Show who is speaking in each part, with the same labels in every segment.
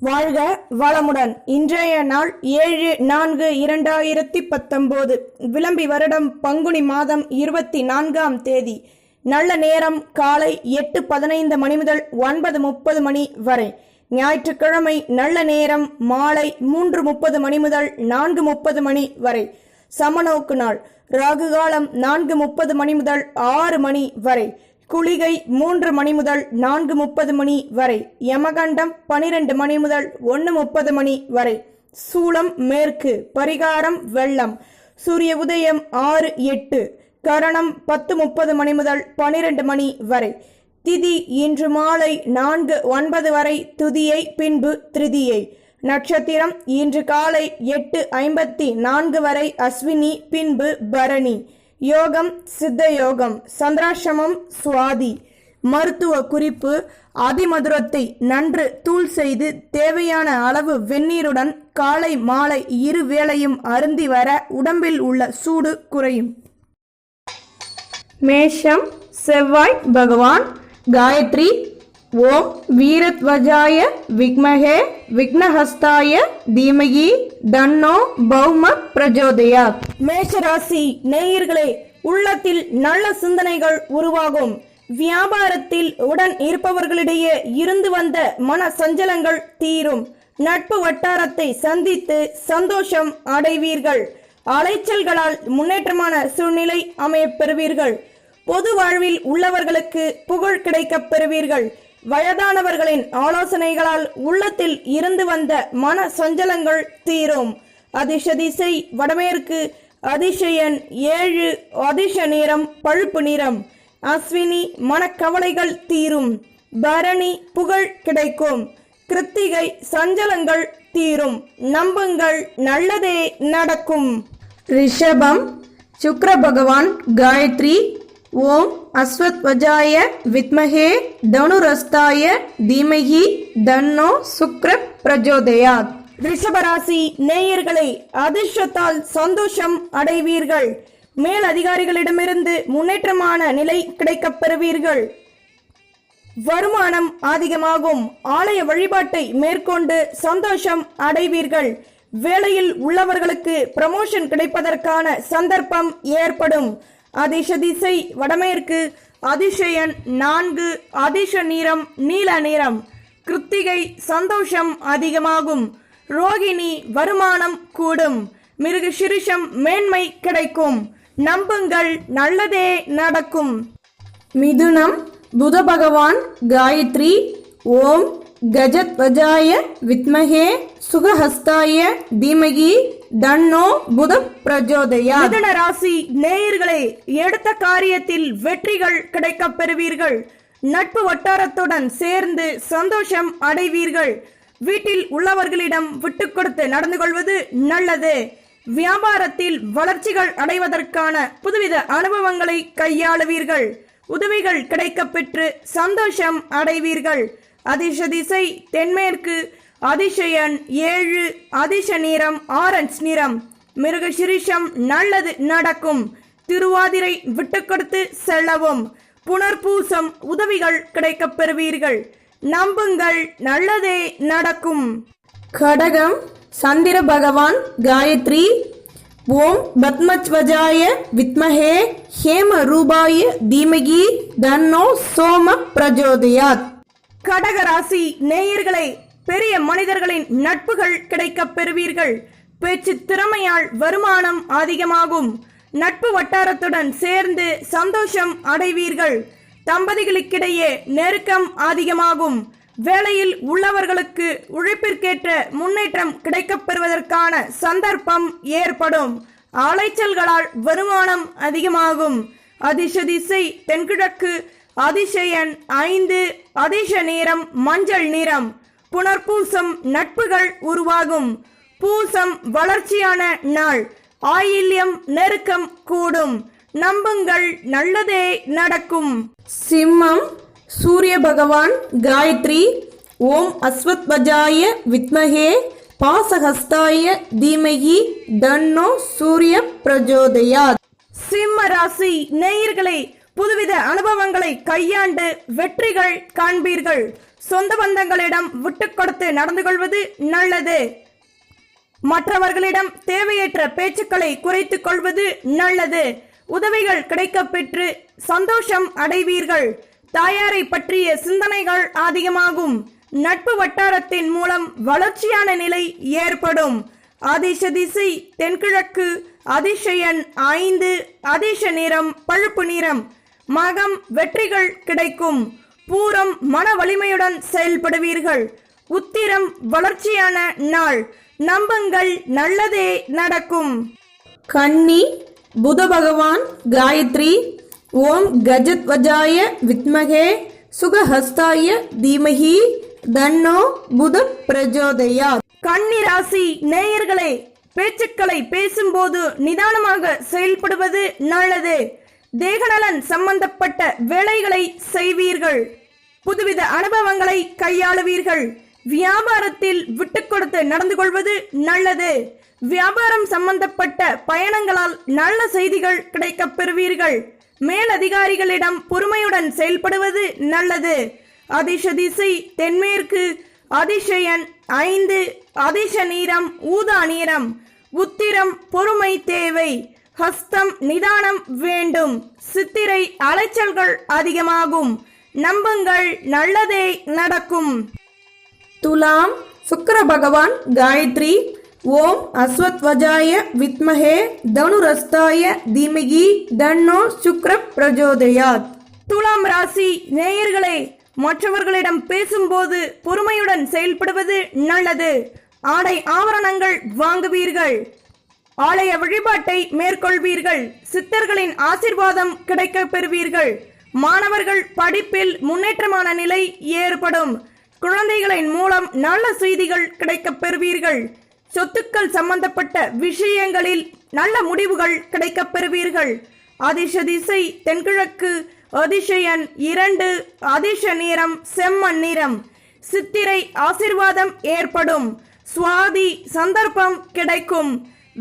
Speaker 1: வாழ்க வளமுடன். இன்றைய நாள் ஏழு நான்கு இரண்டாயிரத்தி பத்தொன்பது விளம்பி வருடம் பங்குனி மாதம் இருபத்தி நான்காம் தேதி. நல்ல நேரம் காலை எட்டு பதினைந்து மணி முதல் ஒன்பது முப்பது மணி வரை. ஞாயிற்றுக்கிழமை நல்ல நேரம் மாலை மூன்று முப்பது மணி முதல் நான்கு முப்பது மணி வரை. சமநோக்கு நாள். ராகு காலம் நான்கு முப்பது மணி முதல் ஆறு மணி வரை. குளிகை மூன்று மணி முதல் நான்கு முப்பது மணி வரை யமகண்டம் பனிரெண்டு மணி முதல் ஒன்று முப்பது மணி வரை சூளம் மேற்கு பரிகாரம் வெள்ளம் சூரிய உதயம் ஆறு எட்டு கரணம் பத்து முப்பது மணி முதல் பனிரெண்டு மணி வரை திதி இன்று மாலை நான்கு ஒன்பது வரை துதியை பின்பு திருதியை நட்சத்திரம் இன்று காலை எட்டு ஐம்பத்தி நான்கு வரை அஸ்வினி பின்பு பரணி. யோகம் சித்த யோகம் சந்திராசிரமம் சுவாதி மருத்துவ குறிப்பு அதிமதுரத்தை நன்று தூள் செய்து தேவையான அளவு வெந்நீருடன் காலை மாலை இரு வேளையும் அருந்தி வர உடம்பில் உள்ள சூடு குறையும். மேஷம் செவ்வாய் பகவான் காயத்ரி ஓம் வீரத்வஜாய விக்மகே விக்னஹஸ்தாய தீமகி தன்னோ பௌம பிரஜோதயா மேஷராசி நேயர்களே உள்ளத்தில் நல்ல சிந்தனைகள் உருவாகும். வியாபாரத்தில் உடன் இருப்பவர்களிடையே இருந்து வந்த மன சஞ்சலங்கள் தீரும். நட்பு வட்டாரத்தை சந்தித்து சந்தோஷம் அடைவீர்கள். அலைச்சல்களால் முன்னேற்றமான சூழ்நிலை அமையப் பெறுவீர்கள். பொது வாழ்வில் உள்ளவர்களுக்கு புகழ் கிடைக்கப் பெறுவீர்கள். வயதானவர்களின் ஆலோசனைகளால் உள்ளத்தில் இருந்து வந்த மன சஞ்சலங்கள் தீரும். அதிர்ஷ திசை வடமேற்கு அதிசயன் ஏழு அதிர்ஷ நிறம் பழுப்பு நிறம். அஸ்வினி மனக்கவலைகள் தீரும். பரணி புகழ் கிடைக்கும். கிருத்திகை சஞ்சலங்கள் தீரும். நம்புங்கள் நல்லதே நடக்கும். ரிஷபம் சுக்ர பகவான் காயத்ரி ஓம் அஸ்வத்வஜாய வித்மகே தனுரஸ்தாய தீமகி தன்னோ சுக்ர பிரஜோதயாத். ரிஷபராசி நேயர்களை அதிர்ஷ்டத்தால் சந்தோஷம் அடைவீர்கள். மேல் அதிகாரிகளிடமிருந்து முன்னேற்றமான நிலை கிடைக்கப் பெறுவீர்கள். வருமானம் அதிகமாகும். ஆலய வழிபாட்டை மேற்கொண்டு சந்தோஷம் அடைவீர்கள். வேலையில் உள்ளவர்களுக்கு ப்ரமோஷன் கிடைப்பதற்கான சந்தர்ப்பம் ஏற்படும். அதிர்ஷ திசை வடமேற்கு அதிசயன் நான்கு அதிர்ஷ நிறம் நீல நிறம் கிருத்திகை சந்தோஷம் அதிகமாகும் ரோகிணி வருமானம் கூடும் மிருக சிறுஷம் மேன்மை கிடைக்கும் நம்புங்கள் நல்லதே நடக்கும். மிதுனம் புத பகவான் காயத்ரி ஓம் கஜத்வஜாய வித்மகே சுகஹஸ்தாய தீமகி தன்னோ புத பிரஜோதயா. மிதன ராசி நேயர்களே எடுத்த காரியத்தில் வெற்றிகள் கிடைக்க பெறுவீர்கள். நட்பு வட்டாரத்துடன் சேர்ந்து சந்தோஷம் அடைவீர்கள். வீட்டில் உள்ளவர்களிடம் விட்டுக் கொடுத்து நடந்து கொள்வது நல்லது. வியாபாரத்தில் வளர்ச்சிகள் அடைவதற்கான புதுவித அனுபவங்களை கையாளுவீர்கள். உதவிகள் கிடைக்கப் பெற்று சந்தோஷம் அடைவீர்கள். அதிர்ஷ திசை தென்மேற்கு அதிசயன் ஏழு அதிர்ஷ நிறம் ஆரஞ்ச் நிறம். மிருகசிரிஷம் நல்லது நடக்கும். திருவாதிரை விட்டுக் கொடுத்து செல்லவும். புனர்பூசம் உதவிகள் கிடைக்கப் பெறுவீர்கள். நம்புங்கள் நல்லதே நடக்கும். கடகம் சந்திர பகவான் காயத்ரி. ஓம் பத்மத்வஜாய வித்மஹே ஹேம ரூபாய தீமகி தன்னோ சோம பிரஜோதயாத். கடகராசி நேயர்களே பெரிய மனிதர்களின் நட்புகள் கிடைக்கப் பெறுவீர்கள். பேச்சு திறமையால் வருமானம் அதிகமாகும். நட்பு வட்டாரத்துடன் சேர்ந்து சந்தோஷம் அடைவீர்கள். தம்பதிகளுக்கிடையே நெருக்கம் அதிகமாகும். வேலையில் உள்ளவர்களுக்கு உழைப்பிற்கேற்ற முன்னேற்றம் கிடைக்கப் பெறுவதற்கான சந்தர்ப்பம் ஏற்படும். அலைச்சல்களால் வருமானம் அதிகமாகும். அதிர்ஷ திசை தென்கிழக்கு அதிசயன் ஐந்து அதிர்ஷ நிறம் மஞ்சள் நிறம். புனர்பூசம் நட்புகள் உருவாகும். பூசம் வளர்ச்சியான நாள். ஆயில்யம் நெருக்கம் கூடும். நம்புங்கள் நல்லதே நடக்கும். சிம்மம் சூரிய பகவான் காயத்ரி ஓம் அஸ்வத்வஜாய வித்மகே பாசஹஸ்தாய தீமகி தன்னோ சூரிய பிரஜோதயாத். சிம்ம ராசி நேயர்களே புதுவித அனுபவங்களை கையாண்டு வெற்றிகள் காண்பீர்கள். சொந்த பந்தங்களிடம் விட்டு கொடுத்து நடந்து கொள்வது நல்லது. மற்றவர்களிடம் தேவையற்ற பேச்சுக்களை குறைத்துக் கொள்வது நல்லது. உதவிகள் கிடைக்கப்பெற்று சந்தோஷம் அடைவீர்கள். தாயாரை பற்றிய சிந்தனைகள் அதிகமாகும். நட்பு வட்டாரத்தின் மூலம் வளர்ச்சியான நிலை ஏற்படும். அதிர்ஷ திசை தென்கிழக்கு அதிசயன் ஐந்து அதிர்ஷ நிறம் பழுப்பு நிறம். மகம் வெற்றிகள் கிடைக்கும். பூரம் மன வலிமையுடன் செயல்படுவீர்கள். உத்திரம் வளர்ச்சியான நாள். நம்புங்கள் நல்லதே நடக்கும்.
Speaker 2: கன்னி புத பகவான் காயத்ரி ஓம் கஜத்வஜாய வித்மகே சுகஹஸ்தாய தீமஹி தன்னோ புத பிரஜோதயா
Speaker 1: கன்னி ராசி நேயர்களே பேச்சுக்களை பேசும்போது நிதானமாக செயல்படுவது நல்லது. தேகநலன் சம்பந்தப்பட்ட வேலைகளை செய்வீர்கள். புதுவித அனுபவங்களை கையாளுவீர்கள். வியாபாரத்தில் விட்டுக் கொடுத்து நடந்து கொள்வது நல்லது. வியாபாரம் சம்பந்தப்பட்ட பயணங்களால் நல்ல செய்திகள் கிடைக்கப் பெறுவீர்கள். மேலதிகாரிகளிடம் பொறுமையுடன் செயல்படுவது நல்லது. அதிர்ஷ திசை தென்மேற்கு அதிசயன் ஐந்து அதிர்ஷ நீரம் ஊதா நீரம் உத்திரம் பொறுமை தேவை. ஹஸ்தம் நிதானம் வேண்டும். சித்திரை அலைச்சல்கள் அதிகமாகும். நம்புங்கள் நல்லதே நடக்கும்.
Speaker 2: துலாம் சுக்கிர பகவான் காயத்ரி. ஓம் அஸ்வத்வஜாய வித்மகே தனுரஸ்தாய தீமகி தன்னோ சுக்ர பிரஜோதயாத்.
Speaker 1: துலாம் ராசி நேயர்களே மற்றவர்களிடம் பேசும்போது பொறுமையுடன் செயல்படுவது நல்லது. ஆடை ஆபரணங்கள் வாங்குவீர்கள். ஆலய வழிபாட்டை மேற்கொள்வீர்கள். சித்தர்களின் ஆசிர்வாதம் கிடைக்க பெறுவீர்கள் மாணவர்கள் படிப்பில் முன்னேற்றமான நிலை ஏற்படும். குழந்தைகளின் மூலம் நல்ல செய்திகள் கிடைக்கப் பெறுவீர்கள் சொத்துக்கள் சம்பந்தப்பட்ட விஷயங்களில் நல்ல முடிவுகள் கிடைக்கப் பெறுவீர்கள் அதிர்ஷ திசை தென்கிழக்கு அதிசயன் இரண்டு அதிர்ஷ நிறம் செம்மண் நிறம். சித்திரை ஆசிர்வாதம் ஏற்படும். சுவாதி சந்தர்ப்பம் கிடைக்கும்.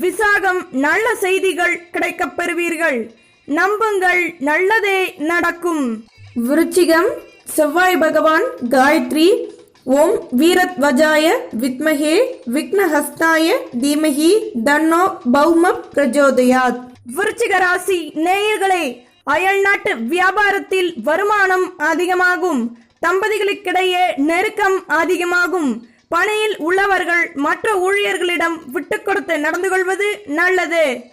Speaker 1: விசாகம் நல்ல செய்திகள் கிடைக்கப் பெறுவீர்கள். நம்புங்கள் நல்லதே நடக்கும்.
Speaker 2: விருச்சிகம் செவ்வாய் பகவான் காயத்ரி ஓம் வீரத்வஜாய வித்மகே விக்னஹஸ்தாய தீமகி தன்னோ பௌம பிரஜோதயாத்.
Speaker 1: விருச்சிக ராசி நேயர்களே அயல்நாட்டு வியாபாரத்தில் வருமானம் அதிகமாகும். தம்பதிகளுக்கிடையே நெருக்கம் அதிகமாகும். பணியில் உள்ளவர்கள் மற்ற ஊழியர்களிடம் விட்டுக் கொடுத்து நடந்து கொள்வது நல்லது.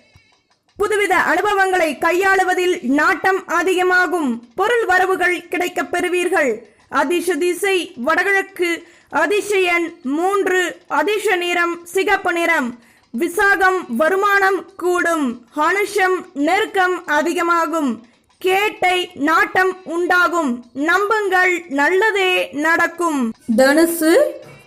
Speaker 1: புதுவித அனுபவங்களை கையாளுவதில் நாட்டம் அதிகமாகும். பொருள் வரவுகள் கிடைக்கப் பெறுவீர்கள். அதிர்ஷ திசை வடகிழக்கு அதிசயன் மூன்று அதிர்ஷ நிறம் சிகப்பு நிறம். விசாகம் வருமானம் கூடும். அனுஷம் நெருக்கம் அதிகமாகும். கேட்டை நாட்டம் உண்டாகும். நம்புங்கள் நல்லதே நடக்கும்.
Speaker 2: தனுசு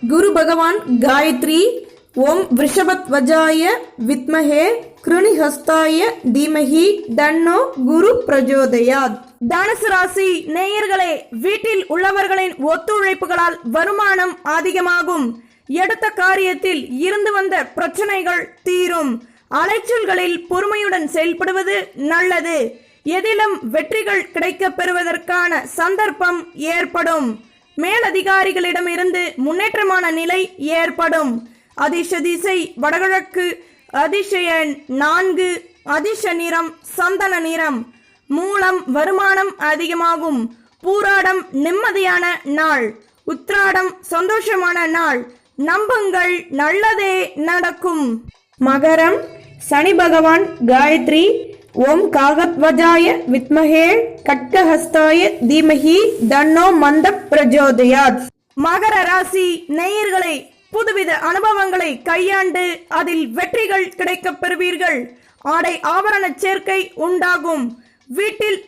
Speaker 2: குரு பகவான் காயத்ரி ஓம் விஷபத்வஜாய வித்மகே கிருணிஹஸ்தாய தீமஹி தன்னோ குரு பிரஜோதயாத்.
Speaker 1: தனுசு ராசி நேயர்களே வீட்டில் உள்ளவர்களின் ஒத்துழைப்புகளால் வருமானம் அதிகமாகும். எடுத்த காரியத்தில் இருந்து வந்த பிரச்சனைகள் தீரும். அலைச்சல்களில் பொறுமையுடன் செயல்படுவது நல்லது. எதிலும் வெற்றிகள் கிடைக்கப் பெறுவதற்கான சந்தர்ப்பம் ஏற்படும். மேலதிகாரிகளிடமிருந்து முன்னேற்றமான நிலை ஏற்படும். அதிர்ஷ திசை வடகிழக்கு அதிசயன் நான்கு அதிர்ஷ நிறம் சந்தன நிறம். மூலம் வருமானம் அதிகமாகும். பூராடம் நிம்மதியான நாள். உத்ராடம் சந்தோஷமான நாள். நம்புங்கள் நல்லதே நடக்கும்.
Speaker 2: மகரம் சனி பகவான் காயத்ரி ஓம் காகத்வஜாய வித்மகே கட்கஹஸ்தாய தீமகி தன்னோ மந்த பிரஜோதயாத்.
Speaker 1: மகர ராசி நேயர்களை புதுவித அனுபவங்களை கையாண்டு அதில் வெற்றிகள் கிடைக்கப் பெறுவீர்கள். ஆடை ஆபரண சேர்க்கை உண்டாகும். வீட்டில்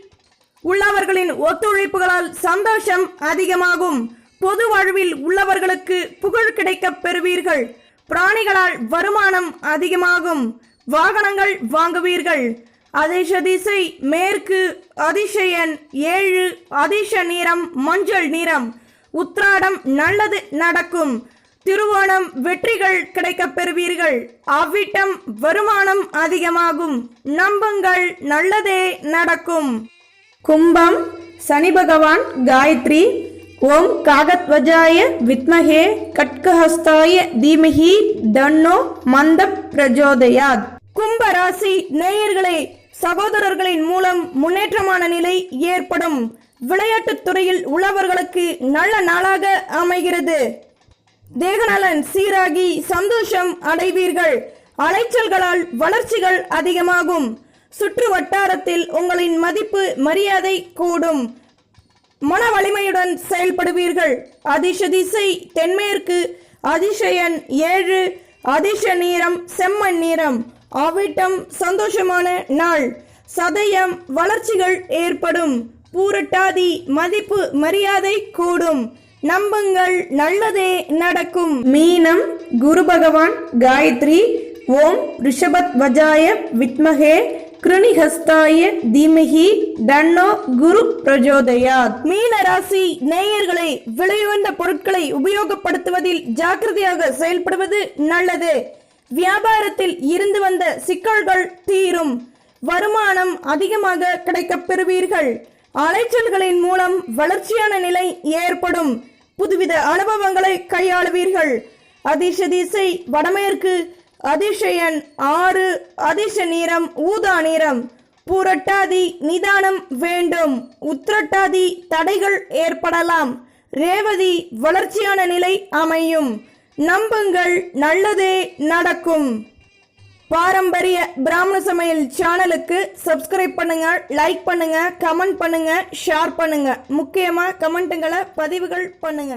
Speaker 1: உள்ளவர்களின் ஒத்துழைப்புகளால் சந்தோஷம் அதிகமாகும். பொது வாழ்வில் உள்ளவர்களுக்கு புகழ் கிடைக்கப் பெறுவீர்கள். பிராணிகளால் வருமானம் அதிகமாகும். வாகனங்கள் வாங்குவீர்கள். அதிர்ஷ திசை மேற்கு அதிசயன் ஏழு அதிர்ஷ நிறம் மஞ்சள் நிறம். உத்ராடம் நல்லது நடக்கும். திருவோணம் வெற்றிகள் கிடைக்கப் பெறுவீர்கள். அவ்விட்டம் வருமானம் அதிகமாகும். நம்புங்கள் நல்லதே நடக்கும்.
Speaker 2: கும்பம் சனி பகவான் காயத்ரி. ஓம் காகத்வஜாய வித்மகே கட்கஹஸ்தாய தீமஹி தன்னோ மந்த பிரஜோதயாத்.
Speaker 1: கும்ப ராசி நேயர்களே சகோதரர்களின் மூலம் முன்னேற்றமான நிலை ஏற்படும். விளையாட்டுத் துறையில் உள்ளவர்களுக்கு நல்ல நாளாக அமைகிறது. தேகநலன் சீராகி சந்தோஷம் அடைவீர்கள். அலைச்சல்களால் வளர்ச்சிகள் அதிகமாகும். சுற்று வட்டாரத்தில் உங்களின் மதிப்பு மரியாதை கூடும். மன வலிமையுடன் செயல்படுவீர்கள். அதிர்ஷ திசை தென்மேற்கு அதிசயன் ஏழு அதிர்ஷ நீரம் செம்மண் நீரம். ஆவிட்டம் சந்தோஷமான நாள். சதயம் வளர்ச்சிகள் ஏற்படும். பூரட்டாதி மதிப்பு மரியாதை கூடும். நம்புங்கள் நல்லதே நடக்கும்.
Speaker 2: மீனம் குரு பகவான் காயத்ரி ஓம் ரிஷபத் வஜாய வித்மகே கிருணிஹஸ்தாய தீமகி தன்னோ குரு பிரஜோதயாத்.
Speaker 1: மீன ராசி நேயர்களை விலையுயர்ந்த பொருட்களை உபயோகப்படுத்துவதில் ஜாக்கிரதையாக செயல்படுவது நல்லது. வியாபாரத்தில் இருந்து வந்த சிக்கல்கள் தீரும். வருமானம் அதிகமாக கிடைக்கப் பெறுவீர்கள். அலைச்சல்களின் மூலம் வளர்ச்சியான நிலை ஏற்படும். புதுவித அனுபவங்களை கையாளுவீர்கள். அதிர்ஷ திசை வடமேற்கு. அதிர்ஷயன் ஆறு. அதிர்ஷ நீரம் ஊதா நீரம் பூரட்டாதி நிதானம் வேண்டும். உத்திரட்டாதி தடைகள் ஏற்படலாம். ரேவதி வளர்ச்சியான நிலை அமையும். நம்புங்கள் நல்லதே நடக்கும். பாரம்பரிய பிராமண சமையல் சேனலுக்கு சப்ஸ்கிரைப் பண்ணுங்க லைக் பண்ணுங்க கமெண்ட் பண்ணுங்க ஷேர் பண்ணுங்க. முக்கியமா கமெண்ட்டுங்களை பதிவுகள் பண்ணுங்க.